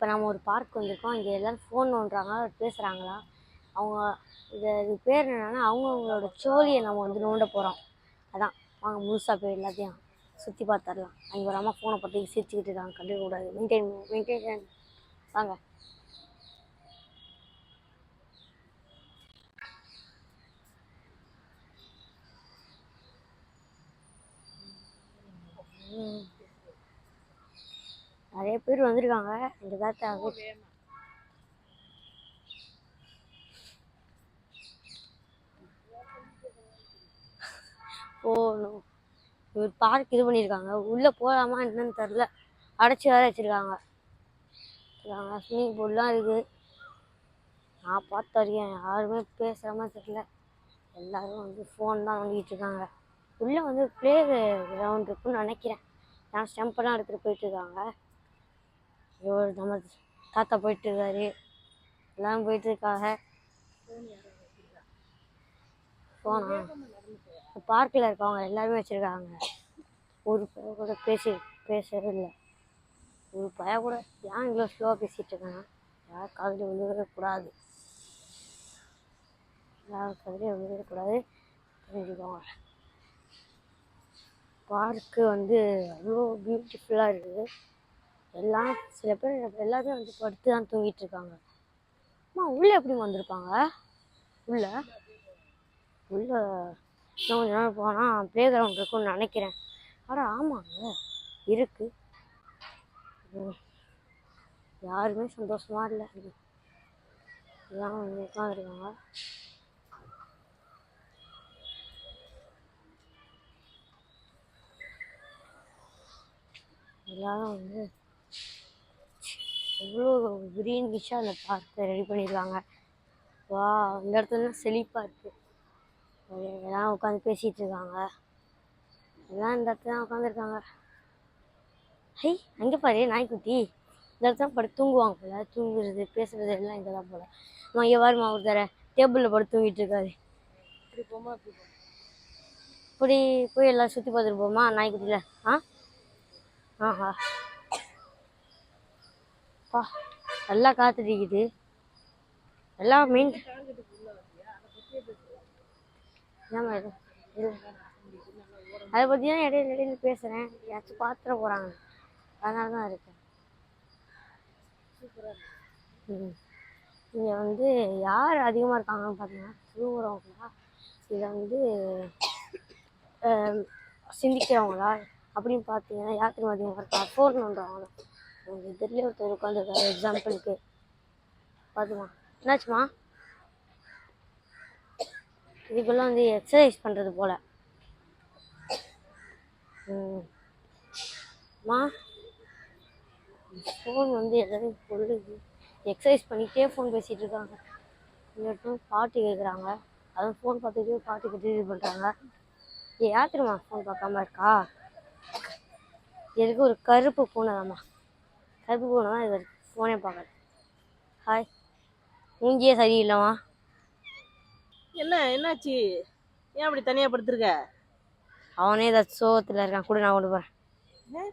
இப்போ நம்ம ஒரு பார்க் வந்திருக்கோம். இங்கே எல்லோரும் ஃபோன் நோண்டுறாங்க பேசுகிறாங்களா அவங்க இது இது பேர் என்னன்னா அவங்கவுங்களோட சோழியை நம்ம வந்து நோண்ட போகிறோம் அதான். வாங்க முழுசாக போய் எல்லாத்தையும் சுற்றி பார்த்துடலாம். அங்கே ஒரு அம்மா ஃபோனை பார்த்து சிரிச்சுக்கிட்டு இருக்காங்க. கண்டுக்கூடாது மெயின்டைன் மெயின்டைன் வாங்க ம். நிறைய பேர் வந்திருக்காங்க. இந்த தாத்தா போகணும் ஒரு பார்க் இது பண்ணியிருக்காங்க உள்ளே போகலாமா என்னன்னு தெரில அடைச்சி வேற வச்சுருக்காங்க. ஸ்விம்மிங் பூல்லாம் இருக்குது நான் பார்த்த வரைக்கும் யாருமே பேசுகிற மாதிரி தெரியல. எல்லாரும் வந்து ஃபோன் தான் நோண்டிகிட்டு இருக்காங்க. உள்ளே வந்து ப்ளே கிரவுண்ட் இருக்குன்னு நினைக்கிறேன். நான் ஸ்டெம்பெல்லாம் எடுத்துகிட்டு போயிட்டுருக்காங்க இருக்காங்க ஐயோ நம்ம தாத்தா போயிட்டு இருக்காரு எல்லாம் போயிட்டு இருக்காங்க போனா பார்க்கில் இருக்கவங்க எல்லாருமே வச்சுருக்காங்க. ஒரு பையன் கூட பேசி பேசவே இல்லை ஒரு பையன் கூட ஏன் இவ்வளோ ஸ்லோவாக பேசிகிட்டு இருக்காங்க யார் காதில் விழுகக்கூடாது யார் காதில் விழுகவே கூடாது. தெரிஞ்சுக்கோங்க. பார்க்கு வந்து அவ்வளோ பியூட்டிஃபுல்லாக இருக்குது. எல்லாம் சில பேர் எல்லாருமே வந்து படுத்து தான் தூங்கிட்டு இருக்காங்க அம்மா உள்ளே எப்படி வந்திருப்பாங்க? உள்ள? உள்ள. இன்னும் கொஞ்ச நாள் போனால் ப்ளே கிரவுண்ட் இருக்கும்னு நினைக்கிறேன். ஆனால் ஆமாங்க. இருக்கு. யாருமே சந்தோஷமா இல்லை. எல்லாம் வந்து உட்காந்துருக்காங்க எல்லாரும் வந்து எவ்வளோ க்ரீனிஷாக அந்த பார்க்கை ரெடி பண்ணியிருக்காங்க வா இந்த இடத்துல செழிப்பாக இருக்குது எல்லாம் உட்காந்து பேசிகிட்டு இருக்காங்க. எல்லாம் இந்த இடத்துல தான் உட்காந்துருக்காங்க ஹை அங்கே பாரு நாய்க்குட்டி. இந்த இடத்துல படுத்து தூங்குவாங்க போல. தூங்குறது பேசுறது எல்லாம் இங்கே தான் போல. அம்மா இங்கே பாருமா ஒருத்தர டேபிளில் படுத்து தூங்கிட்டு இருக்காரு. இப்படி போமா இப்படி போய் எல்லாம் சுற்றி பார்த்துட்டு போமா நாய்க்குட்டியில். ஆ? ஆஹா. அப்பா நல்லா காத்துட்டிக்குது எல்லாம் மீன் ஏம்மா அதை பற்றி தான் இடையில இடையில பேசுகிறேன் யாச்சும் பார்த்துட போகிறாங்க அதனால தான் இருக்கேன். இங்கே வந்து யார் அதிகமாக இருக்காங்கன்னு பார்த்தீங்கன்னா தூங்குறவங்களா இதை வந்து சிந்திக்கிறவங்களா? அப்படின்னு பார்த்தீங்கன்னா யாத்திரை அதிகமாக இருக்கா ஃபோன் பண்ணுறவங்களா உங்கள் எதிரிலே ஒருத்தர் உட்காந்துருக்காரு எக்ஸாம்பிளுக்கு பார்த்துமா என்னாச்சுமா? இதுக்கெல்லாம் வந்து எக்ஸசைஸ் பண்ணுறது போல். மா. ஃபோன் வந்து எல்லாரும் பொழுது எக்ஸசைஸ் பண்ணிக்கிட்டே ஃபோன் பேசிகிட்டு இருக்காங்க. இன்னொருத்தரும் பாட்டு கேட்குறாங்க அதுவும் ஃபோன் பார்த்துட்டு பாட்டு கேட்டு இது பண்ணுறாங்க ஏ யாத்திரமா ஃபோன் பார்க்காம இருக்கா? எதுக்கு ஒரு கருப்பு பூனை தாம்மா? கருப்பு பூனை தான் இது ஃபோனே பார்க்கல ஹாய் மூஞ்சியே சரியில்லைம்மா. என்ன என்னாச்சு? ஏன் அப்படி தனியா படுத்திருக்க? அவனே ஏதாச்சும் சோகத்தில் இருக்கான். கூட நான் கொண்டு போகிறேன்?